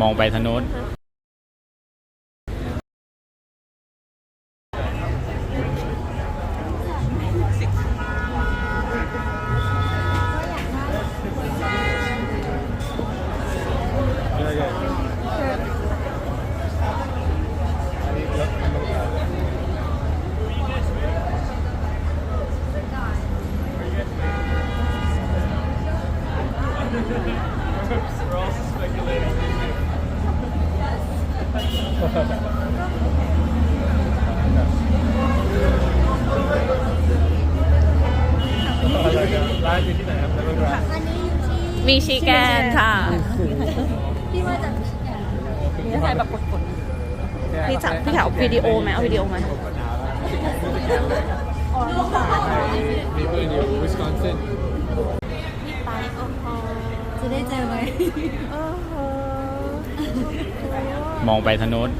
มองไปทางโน้น ร้านอยู่ที่ไหนครับแล้วก็ร้านมีชีแกนค่ะพี่มาจากพี่ถ่ายแบบกดๆพี่จะพี่ถ่ายเอาวิดีโอไหมเอาวิดีโอไหมมีเพื่อนอยู่วิสคอนซินจะได้เจอไหม มองไปทางโน้น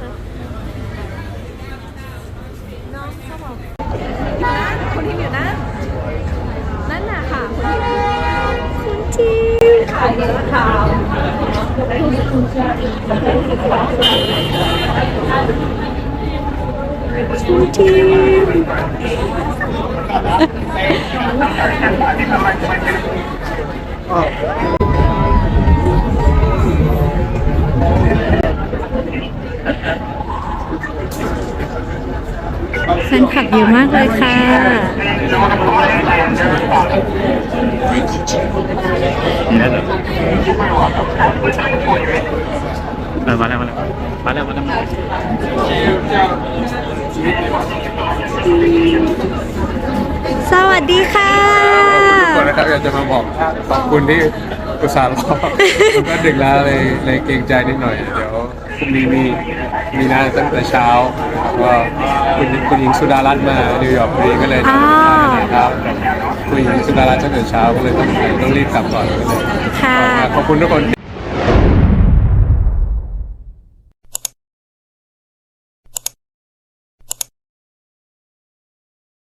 คนที่อยู่นั่นนั่นน่ะค่ะคนที่คุณทีขายเยอะค่ะคุณทีแฟนคลับเยอะมากเลยค่ะนี่แล้วเหรอเออมาแล้วมาแล้วมาแล้วมาแล้วมาแล้วสวัสดีค่ะ ก่อนนะครับอยากจะมาบอกขอบคุณที่ อุตส่าห์รอมันก็ดึกแล้วเลยเลยเกรงใจนิดหน่อย เดี๋ยวพรุ่งนี้มีมีนัดตั้งแต่เช้าก็คุณคุณหญิงสุดารัตน์มานิวยอร์กพอดีก็เลยอ่า ครับคุณหญิงสุดารัตน์ตั้งแต่เช้าก็เลยต้องต้องรีบกลับก่อนก็เลยค่ะ ขอบคุณทุกคน